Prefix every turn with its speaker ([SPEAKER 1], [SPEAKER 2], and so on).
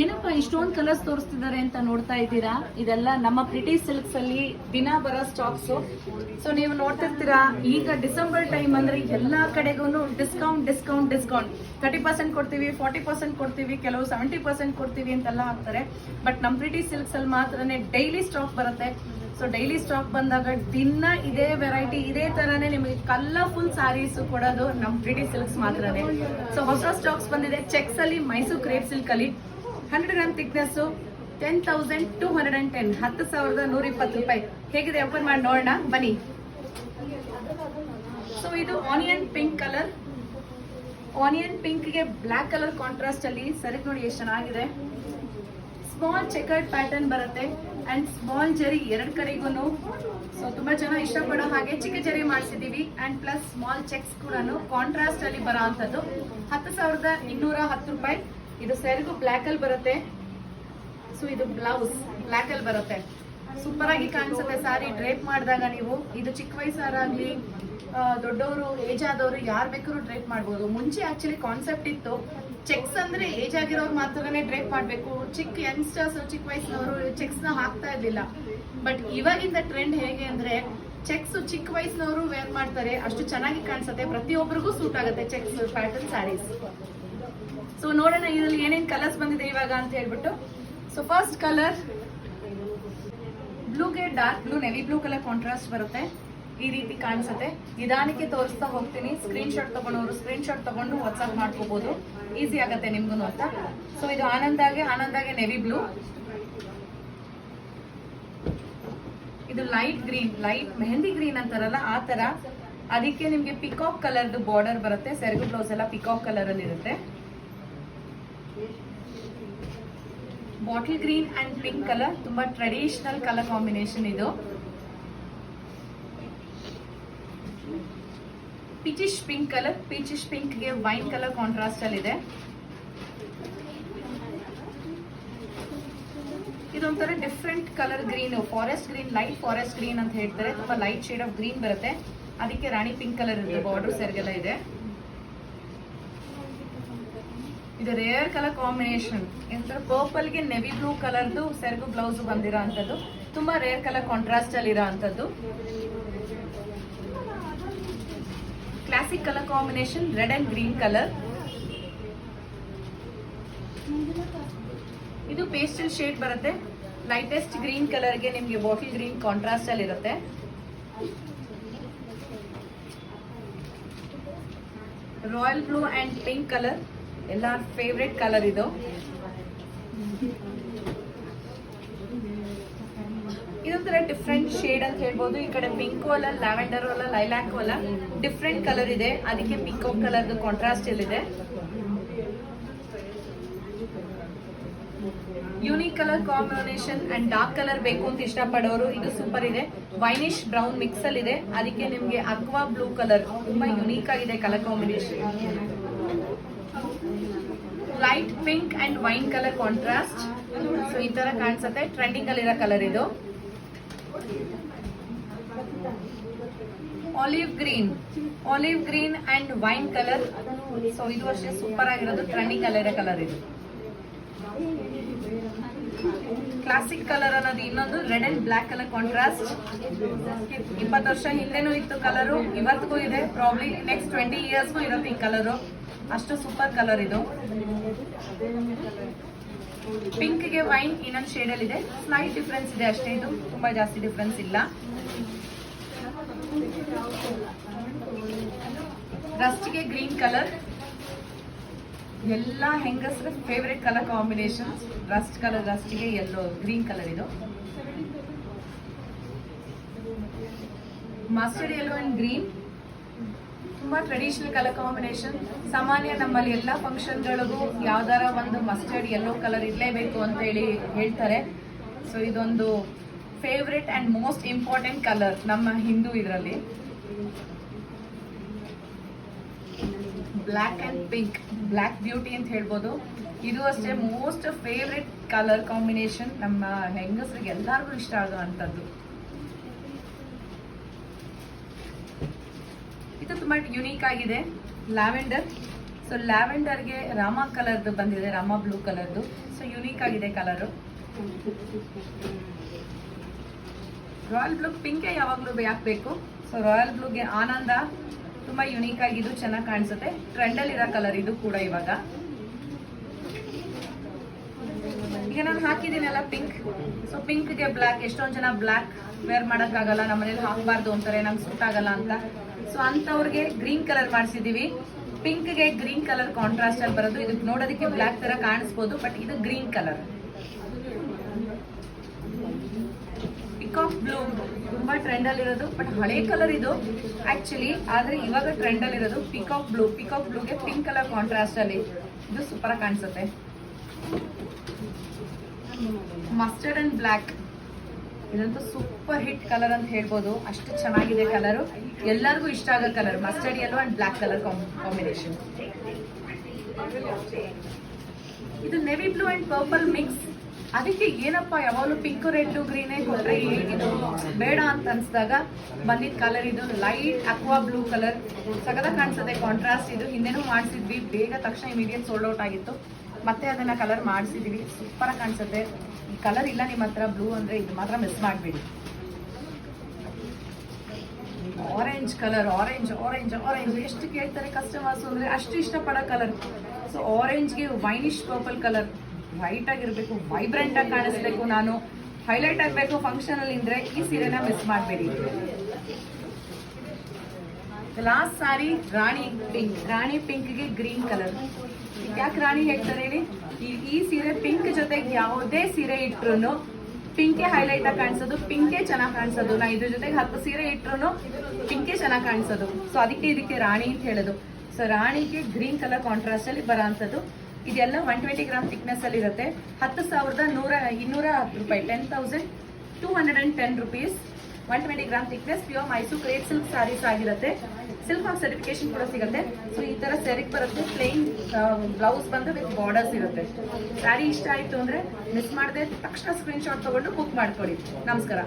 [SPEAKER 1] ಏನಪ್ಪ, ಇಷ್ಟೊಂದು ಕಲರ್ಸ್ ತೋರಿಸ್ತಿದ್ದಾರೆ ಅಂತ ನೋಡ್ತಾ ಇದ್ದೀರಾ? ಇದೆಲ್ಲ ನಮ್ಮ ಪ್ರಿಟಿ ಸಿಲ್ಕ್ಸ್ ಅಲ್ಲಿ ದಿನ ಬರೋ ಸ್ಟಾಕ್ಸ್ ಸೊ ನೀವು ನೋಡ್ತಿರ್ತೀರಾ, ಈಗ ಡಿಸೆಂಬರ್ ಟೈಮ್ ಅಂದ್ರೆ ಎಲ್ಲಾ ಕಡೆಗೂ discount discount discount thirty percent ಕೊಡ್ತೀವಿ ಫಾರ್ಟಿ ಪರ್ಸೆಂಟ್ ಕೊಡ್ತೀವಿ, ಕೆಲವು ಸೆವೆಂಟಿ ಪರ್ಸೆಂಟ್ ಕೊಡ್ತೀವಿ ಅಂತೆಲ್ಲ ಹಾಕ್ತಾರೆ. ಬಟ್ ನಮ್ಮ ಪ್ರಿಟಿ ಸಿಲ್ಕ್ಸ್ ಅಲ್ಲಿ ಮಾತ್ರನೇ ಡೈಲಿ ಸ್ಟಾಕ್ ಬರುತ್ತೆ. ಸೊ ಡೈಲಿ ಸ್ಟಾಕ್ ಬಂದಾಗ ದಿನ ಇದೇ ವೆರೈಟಿ ಇದೇ ತರನೇ ನಿಮಗೆ ಕಲರ್ಫುಲ್ ಸ್ಯಾರೀಸ್ ಕೊಡೋದು ನಮ್ಮ ಪ್ರಿಟಿ ಸಿಲ್ಕ್ಸ್ ಮಾತ್ರನೇ. ಸೊ ಹೊಸ ಸ್ಟಾಕ್ಸ್ ಬಂದಿದೆ. ಚೆಕ್ಸ್ ಅಲ್ಲಿ ಮೈಸೂರು ಕ್ರೇಪ್ ಸಿಲ್ಕ್ ಅಲ್ಲಿ. Hundred gram thickness ten thousand two hundred and ten, ಹತ್ತು ಸಾವಿರದ ನೂರ ಇಪ್ಪತ್ತು ರೂಪಾಯಿ. ಹೇಗಿದೆ ಓಪನ್ ಮಾಡಿ ನೋಡೋಣ, ಬನ್ನಿ. ಸೊ ಇದು ಆನಿಯನ್ ಪಿಂಕ್ ಕಲರ್ ಆನಿಯನ್ ಪಿಂಕ್ಗೆ ಬ್ಲಾಕ್ ಕಲರ್ ಕಾಂಟ್ರಾಸ್ಟ್ ಅಲ್ಲಿ ಸರಿ ನೋಡಿ ಎಷ್ಟು ಚೆನ್ನಾಗಿದೆ. ಸ್ಮಾಲ್ ಚೆಕರ್ಡ್ ಪ್ಯಾಟರ್ನ್ ಬರುತ್ತೆ ಅಂಡ್ ಸ್ಮಾಲ್ ಜರಿ ಎರಡು ಕಡೆಗೂ ಸೊ ತುಂಬಾ ಜನ ಇಷ್ಟಪಡೋ ಹಾಗೆ ಚಿಕ್ಕ ಜರಿ ಮಾಡಿಸಿದೀವಿ ಅಂಡ್ ಪ್ಲಸ್ ಸ್ಮಾಲ್ ಚೆಕ್ಸ್ ಕೂಡ ಕಾಂಟ್ರಾಸ್ಟ್ ಅಲ್ಲಿ ಬರೋ ಅಂಥದ್ದು. ಹತ್ತು ಸಾವಿರದ ಇನ್ನೂರ ಹತ್ತು ರೂಪಾಯಿ. ಇದು ಸೆರಗು ಬ್ಲ್ಯಾಕ್ ಅಲ್ಲಿ ಬರುತ್ತೆ. ಸೊ ಇದು ಬ್ಲೌಸ್ ಬ್ಲ್ಯಾಕ್ ಅಲ್ಲಿ ಬರುತ್ತೆ. ಸೂಪರ್ ಆಗಿ ಕಾಣಿಸುತ್ತೆ ಸಾರಿ ಡ್ರೇಪ್ ಮಾಡಿದಾಗ ನೀವು, ಇದು ಚಿಕ್ಕ ವಯಸ್ಸಾರಾಗ್ಲಿ ದೊಡ್ಡವರು ಏಜ್ ಆದವರು ಯಾರು ಬೇಕಾದ್ರೂ ಡ್ರೇಪ್ ಮಾಡ್ಬೋದು. ಮುಂಚೆ ಆಕ್ಚುಲಿ ಕಾನ್ಸೆಪ್ಟ್ ಇತ್ತು. ಚೆಕ್ಸ್ ಅಂದ್ರೆ ಏಜ್ ಆಗಿರೋರು ಮಾತ್ರನೇ ಡ್ರೇಪ್ ಮಾಡಬೇಕು. ಚಿಕ್ಕ ಯಂಗ್ಸ್ಟರ್ಸ್ ಚಿಕ್ಕ ವಯಸ್ಸಿನವರು ಚೆಕ್ಸ್ನ ಹಾಕ್ತಾ ಇರ್ಲಿಲ್ಲ. ಬಟ್ ಇವಾಗಿಂದ ಟ್ರೆಂಡ್ ಹೇಗೆ ಅಂದ್ರೆ ಚೆಕ್ಸ್ ಚಿಕ್ಕ ವಯಸ್ಸಿನವರು ವೇರ್ ಮಾಡ್ತಾರೆ. ಅಷ್ಟು ಚೆನ್ನಾಗಿ ಕಾಣಿಸುತ್ತೆ. ಪ್ರತಿಯೊಬ್ಬರಿಗೂ ಸೂಟ್ ಆಗುತ್ತೆ ಚೆಕ್ಸ್ ಪ್ಯಾಟರ್ನ್ ಸ್ಯಾರೀಸ್ ಸೊ ನೋಡೋಣ ಇದ್ರಲ್ಲಿ ಏನೇನು ಕಲರ್ಸ್ ಬಂದಿದೆ ಇವಾಗ ಅಂತ ಹೇಳ್ಬಿಟ್ಟು. So first colour ಬ್ಲೂಗೆ dark blue navy blue colour contrast ಬರುತ್ತೆ. ಈ ರೀತಿ ಕಾಣಿಸುತ್ತೆ. ನಿಧಾನಕ್ಕೆ ತೋರಿಸ್ತಾ ಹೋಗ್ತೀನಿ. ಸ್ಕ್ರೀನ್ ಶಾಟ್ ತಗೊಂಡವರು ಸ್ಕ್ರೀನ್ ಶಾಟ್ ತಗೊಂಡು ವಾಟ್ಸ್ಆಪ್ ಮಾಡ್ಕೋಬಹುದು ಈಸಿ ಆಗತ್ತೆ ನಿಮ್ಗೂ ಅಂತ ಸೊ ಇದು ಆನಂದಾಗೆ ಆನಂದಾಗೆ ನೆವಿ ಬ್ಲೂ ಇದು light green light mehndi green ಅಂತಾರಲ್ಲ, ಆ ತರ. ಅದಕ್ಕೆ ನಿಮ್ಗೆ ಪಿಕಾಕ್ ಕಲರ್ದು ಬಾರ್ಡರ್ ಬರುತ್ತೆ. ಸೆರಗು ಬ್ಲೌಸ್ ಎಲ್ಲ ಪಿಕಾಕ್ ಕಲರ್ ಅಲ್ಲಿ ಇರುತ್ತೆ bottle green and pink colour, ತುಂಬಾ ಟ್ರೆಡಿಷನಲ್ ಕಲರ್ ಕಾಂಬಿನೇಷನ್ ಇದು. ಪಿಚಿಶ್ ಪಿಂಕ್ ಕಲರ್ ಪಿಚಿಶ್ ಪಿಂಕ್ಗೆ ವೈನ್ ಕಲರ್ ಕಾಂಟ್ರಾಸ್ಟ್ ಅಲ್ಲಿ ಇದೆ. ಇದೊಂಥರ different colour green forest green light forest green ಅಂತ ಹೇಳ್ತಾರೆ. ತುಂಬಾ ಲೈಟ್ ಶೇಡ್ ಆಫ್ ಗ್ರೀನ್ ಬರುತ್ತೆ. ಅದಕ್ಕೆ ರಾಣಿ ಪಿಂಕ್ ಕಲರ್ ಇರುತ್ತೆ ಬಾರ್ಡರ್ ಸೆರ್ಗೆಲ್ಲ ಇದೆ. ಇದು ರೇರ್ ಕಲರ್ ಕಾಂಬಿನೇಷನ್ ಎಂತರ ಪರ್ಪಲ್ಗೆ ನೆವಿ ಬ್ಲೂ ಕಲರ್ದು ಸೆರಗು ಬ್ಲೌಸ್ ಬಂದಿರೋ ತುಂಬಾ ರೇರ್ ಕಲರ್ ಕಾಂಟ್ರಾಸ್ಟ್ ಅಲ್ಲಿ ಇರೋ ಅಂತದ್ದು classic colour combination red and green colour ಇದು ಪೇಸ್ಟಲ್ ಶೇಡ್ ಬರುತ್ತೆ. ಲೈಟೆಸ್ಟ್ ಗ್ರೀನ್ ಕಲರ್ಗೆ ನಿಮಗೆ ಬಾಟಲ್ ಗ್ರೀನ್ ಕಾಂಟ್ರಾಸ್ಟ್ ಅಲ್ಲಿ ಇರುತ್ತೆ. Royal blue and pink colour ಎಲ್ಲಾರ ಫೇವ್ರೆಟ್ ಕಲರ್ ಇದು? ಇದೊಂಥರ ಡಿಫ್ರೆಂಟ್ ಶೇಡ್ ಅಂತ ಹೇಳ್ಬೋದು. ಈ ಕಡೆ ಪಿಂಕ್ ಅಲ್ಲ ಲ್ಯಾವೆಂಡರ್ ಅಲ್ಲ ಲೈಲ್ಯಾಕ್ ಅಲ್ಲ ಡಿಫ್ರೆಂಟ್ ಕಲರ್ ಇದೆ. ಅದಕ್ಕೆ ಪಿಂಕೋ ಕಲರ್ ಕಾಂಟ್ರಾಸ್ಟ್ ಇಲ್ಲಿದೆ. Unique colour combination and dark colour ಬೇಕು ಅಂತ ಇಷ್ಟಪಡೋರು. ಇದು ಸೂಪರ್ ಇದೆ. ವೈನಿಶ್ ಬ್ರೌನ್ ಮಿಕ್ಸ್ ಅಲ್ಲಿ ಇದೆ ಅದಕ್ಕೆ ನಿಮ್ಗೆ ಅಕ್ವಾ ಬ್ಲೂ ಕಲರ್ ತುಂಬಾ ಯುನೀಕ್ ಆಗಿದೆ colour combination light pink and wine colour contrast so ಈ ತರ ಕಾಣಿಸುತ್ತೆ. ಟ್ರೆಂಡಿಂಗ್ ಅಲ್ಲಿರೋ ಕಲರ್ ಇದು. Olive green olive green and wine colour so ಇದು ಅಷ್ಟೇ ಸೂಪರ್ ಆಗಿರೋದು. ಟ್ರೆಂಡಿಂಗ್ ಅಲ್ಲಿರೋ ಕಲರ್ ಇದು. ಕ್ಲಾಸಿಕ್ ಕಲರ್ ಅನ್ನೋದು ಇನ್ನೊಂದು red and black colour contrast ಇಪ್ಪತ್ತು ವರ್ಷ ಹಿಂದೆನೂ ಇತ್ತು ಕಲರು ಇವತ್ತಿಗೂ ಇದೆ. ಪ್ರಾಬ್ಲಿ ನೆಕ್ಸ್ಟ್ ಟ್ವೆಂಟಿ ಇಯರ್ಸ್ಗೂ ಇರುತ್ತೆ ಈ ಕಲರು ಅಷ್ಟು ಸೂಪರ್ ಕಲರ್ ಇದು. ಪಿಂಕ್ಗೆ ವೈನ್ ಇನ್ನೊಂದು ಶೇಡ್ ಅಲ್ಲಿ ಇದೆ. ಸ್ಲೈಟ್ ಡಿಫ್ರೆನ್ಸ್ ಇದೆ ಅಷ್ಟೇ ಇದು. ತುಂಬಾ ಜಾಸ್ತಿ ಡಿಫ್ರೆನ್ಸ್ ಇಲ್ಲ. ರಸ್ಟ್ಗೆ ಗ್ರೀನ್ ಕಲರ್ ಎಲ್ಲ ಹೆಂಗಸರ favourite colour combination rust colour ರಸ್ಟ್ಗೆ yellow green colour ಇದು. ಮಸ್ಟರ್ಡ್ ಎಲ್ಲೋ ಅಂಡ್ ಗ್ರೀನ್ ತುಂಬಾ ಟ್ರೆಡಿಷನಲ್ ಕಲರ್ ಕಾಂಬಿನೇಷನ್ ಸಾಮಾನ್ಯ ನಮ್ಮಲ್ಲಿ ಎಲ್ಲ ಫಂಕ್ಷನ್ಗಳಿಗೂ ಯಾವ್ದಾರ ಒಂದು ಮಸ್ಟರ್ಡ್ ಎಲ್ಲೋ ಕಲರ್ ಇರಲೇಬೇಕು ಅಂತ ಹೇಳಿ ಹೇಳ್ತಾರೆ. ಸೊ ಇದೊಂದು favourite and most important colour ನಮ್ಮ ಹಿಂದೂ ಇದರಲ್ಲಿ. Black and pink black beauty ಅಂತ ಹೇಳ್ಬೋದು. ಇದು ಅಷ್ಟೇ ಮೋಸ್ಟ್ ಫೇವ್ರೆಟ್ ಕಲರ್ ಕಾಂಬಿನೇಷನ್ ನಮ್ಮ ಹೆಂಗಸರಿಗೆ ಎಲ್ಲರಿಗೂ ಇಷ್ಟ ಆಗುವಂಥದ್ದು ಇದು ತುಂಬ ಯುನೀಕ್ ಆಗಿದೆ ಲ್ಯಾವೆಂಡರ್ ಸೊ ಲ್ಯಾವೆಂಡರ್ಗೆ ರಾಮ ಕಲರ್ದು ಬಂದಿದೆ, ರಾಮ ಬ್ಲೂ ಕಲರ್ದು. ಸೊ ಯುನೀಕ್ ಆಗಿದೆ ಕಲರು. ರಾಯಲ್ ಬ್ಲೂ ಪಿಂಕೇ ಯಾವಾಗಲೂ ಯಾಕೆ ಬೇಕು ಸೊ ರಾಯಲ್ ಬ್ಲೂಗೆ ಆನಂದ ತುಂಬಾ ಯುನೀಕ್ ಆಗಿದ್ದು ಚೆನ್ನಾಗಿ ಕಾಣಿಸುತ್ತೆ. ಟ್ರೆಂಡಲ್ಲಿ ಇರೋ ಕಲರ್ ಇದು ಕೂಡ ಇವಾಗ. ಈಗ ನಾನು ಹಾಕಿದ್ದೀನಲ್ಲ ಪಿಂಕ್ ಸೊ ಪಿಂಕ್ಗೆ ಬ್ಲ್ಯಾಕ್ ಎಷ್ಟೊಂದು ಜನ ಬ್ಲ್ಯಾಕ್ ವೇರ್ ಮಾಡೋಕ್ಕಾಗಲ್ಲ ನಮ್ಮ ಮನೇಲಿ ಹಾಕಬಾರ್ದು ಅಂತಾರೆ ನಮ್ಗೆ ಸುಟ್ ಆಗಲ್ಲ ಅಂತ. ಸೊ ಅಂಥವ್ರಿಗೆ ಗ್ರೀನ್ ಕಲರ್ ಮಾಡಿಸಿದ್ದೀವಿ ಪಿಂಕ್ಗೆ ಗ್ರೀನ್ ಕಲರ್ ಕಾಂಟ್ರಾಸ್ಟ್ ಅಲ್ಲಿ ಬರೋದು. ಇದಕ್ಕೆ ನೋಡೋದಕ್ಕೆ ಬ್ಲ್ಯಾಕ್ ತರ ಕಾಣಿಸ್ಬೋದು ಬಟ್ ಇದು ಗ್ರೀನ್ ಕಲರ್ ಪಿಕಾಕ್ ಬ್ಲೂ ತುಂಬಾ ಟ್ರೆಂಡ್ ಅಲ್ಲಿ ಇರೋದು ಬಟ್ ಹಳೆ ಕಲರ್ ಇದು. ಆಕ್ಚುಲಿ ಆದ್ರೆ ಇವಾಗ ಟ್ರೆಂಡ್ ಅಲ್ಲಿ ಇರೋದು ಪಿಕಾಕ್ ಬ್ಲೂ. ಪಿಕಾಕ್ ಬ್ಲೂಗೆ ಪಿಂಕ್ ಕಲರ್ ಕಾಂಟ್ರಾಸ್ಟ್ ಅಲ್ಲಿ ಇದು ಸೂಪರ್ ಕಾಣಿಸುತ್ತೆ. ಮಸ್ಟರ್ಡ್ ಅಂಡ್ ಬ್ಲ್ಯಾಕ್ ಇದಂತೂ ಸೂಪರ್ ಹಿಟ್ ಕಲರ್ ಅಂತ ಹೇಳ್ಬೋದು. ಅಷ್ಟು ಚೆನ್ನಾಗಿದೆ ಕಲರು ಎಲ್ಲರಿಗೂ ಇಷ್ಟ ಆಗೋ colour mustard yellow and black colour combination ಇದು navy blue and purple mix ಅದಕ್ಕೆ ಏನಪ್ಪ, ಯಾವಾಗಲೂ ಪಿಂಕ್ ರೆಡ್ ಗ್ರೀನೇ ಕೊಟ್ರೆ ಹೇಗಿದು ಬೇಡ ಅಂತ ಅನ್ಸಿದಾಗ ಬಂದಿದ್ದ ಕಲರ್ ಇದು ಲೈಟ್ ಅಕ್ವಾ ಬ್ಲೂ ಕಲರ್ ಸಗದ ಕಾಣಿಸುತ್ತೆ ಕಾಂಟ್ರಾಸ್ಟ್ ಇದು. ಹಿಂದೆನೂ ಮಾಡಿಸಿದ್ವಿ, ಬೇಗ ತಕ್ಷಣ ಇಮಿಡಿಯೇಟ್ ಸೋಲ್ಡ್ ಔಟ್ ಆಗಿತ್ತು. ಮತ್ತೆ ಅದನ್ನ ಕಲರ್ ಮಾಡಿಸಿದ್ವಿ. ಸೂಪರಾಗಿ ಕಾಣಿಸುತ್ತೆ. ಈ ಕಲರ್ ಇಲ್ಲ ನಿಮ್ಮ ಹತ್ರ ಬ್ಲೂ ಅಂದ್ರೆ ಇದು ಮಾತ್ರ ಮಿಸ್ ಮಾಡಬೇಡಿ. Orange colour orange orange orange ಎಷ್ಟು ಕೇಳ್ತಾರೆ ಕಸ್ಟಮರ್ಸ್ ಅಂದ್ರೆ ಅಷ್ಟು ಇಷ್ಟಪಡೋ ಕಲರ್ ಸೊ ಆರೆಂಜ್ಗೆ ವೈನಿಶ್ ಪರ್ಪಲ್ ಕಲರ್ ವೈಟ್ ಆಗಿರ್ಬೇಕು ವೈಬ್ರೆಂಟ್ ಆಗಿ ಕಾಣಿಸ್ಬೇಕು ನಾನು. ಹೈಲೈಟ್ ಆಗಬೇಕು ಫಂಕ್ಷನ್ ಅಲ್ಲಿ ಇದ್ರೆ ಈ ಸೀರೆನ ಮಿಸ್ ಮಾಡಬೇಡಿ. ಲಾಸ್ಟ್ ಸಾರಿ ರಾಣಿ ಪಿಂಕ್ ರಾಣಿ ಪಿಂಕ್ಗೆ ಗ್ರೀನ್ ಕಲರ್ ಯಾಕೆ ರಾಣಿ ಹೇಳ್ತಾರೆ ಹೇಳಿ? ಈ ಸೀರೆ ಪಿಂಕ್ ಜೊತೆಗೆ ಯಾವುದೇ ಸೀರೆ ಇಟ್ರು ಪಿಂಕೆ ಹೈಲೈಟ್ ಆಗಿ ಕಾಣಿಸೋದು ಪಿಂಕೆ ಚೆನ್ನಾಗಿ ಕಾಣಿಸೋದು. ನಾ ಇದ್ರ ಜೊತೆಗೆ ಹತ್ತು ಸೀರೆ ಇಟ್ರು ಪಿಂಕೆ ಚೆನ್ನಾಗಿ ಕಾಣಿಸೋದು. ಸೊ ಅದಕ್ಕೆ ಇದಕ್ಕೆ ರಾಣಿ ಅಂತ ಹೇಳೋದು. ಸೊ ರಾಣಿಗೆ ಗ್ರೀನ್ ಕಲರ್ ಕಾಂಟ್ರಾಸ್ಟ್ ಅಲ್ಲಿ ಬರೋ ಅಂಥದ್ದು ಇದೆಲ್ಲ ಒನ್ ಟ್ವೆಂಟಿ ಗ್ರಾಮ್ ಥಿಕ್ನೆಸ್ ಅಲ್ಲಿ ಇರುತ್ತೆ. ಹತ್ತು ಸಾವಿರದ ನೂರ, ಇನ್ನೂರ ಹತ್ತು ರೂಪಾಯಿ ten thousand two hundred and ten rupees one twenty gram thickness pure Mysuru crepe silk saris ಆಗಿರುತ್ತೆ. ಸಿಲ್ಕ್ ಆಫ್ ಸರ್ಟಿಫಿಕೇಶನ್ ಕೂಡ ಸಿಗುತ್ತೆ. ಸೊ ಈ ತರ ಸೆರಿಕ್ ಬರುತ್ತೆ. ಪ್ಲೇನ್ ಬ್ಲೌಸ್ ಬಂದು ವಿತ್ ಬಾರ್ಡರ್ಸ್ ಇರುತ್ತೆ. ಸ್ಯಾರಿ ಇಷ್ಟ ಆಯ್ತು ಅಂದ್ರೆ ಮಿಸ್ ಮಾಡದೆ ತಕ್ಷಣ ಸ್ಕ್ರೀನ್ ಶಾಟ್ ತಗೊಂಡು ಬುಕ್ ಮಾಡ್ಕೊಳ್ಳಿ ನಮಸ್ಕಾರ.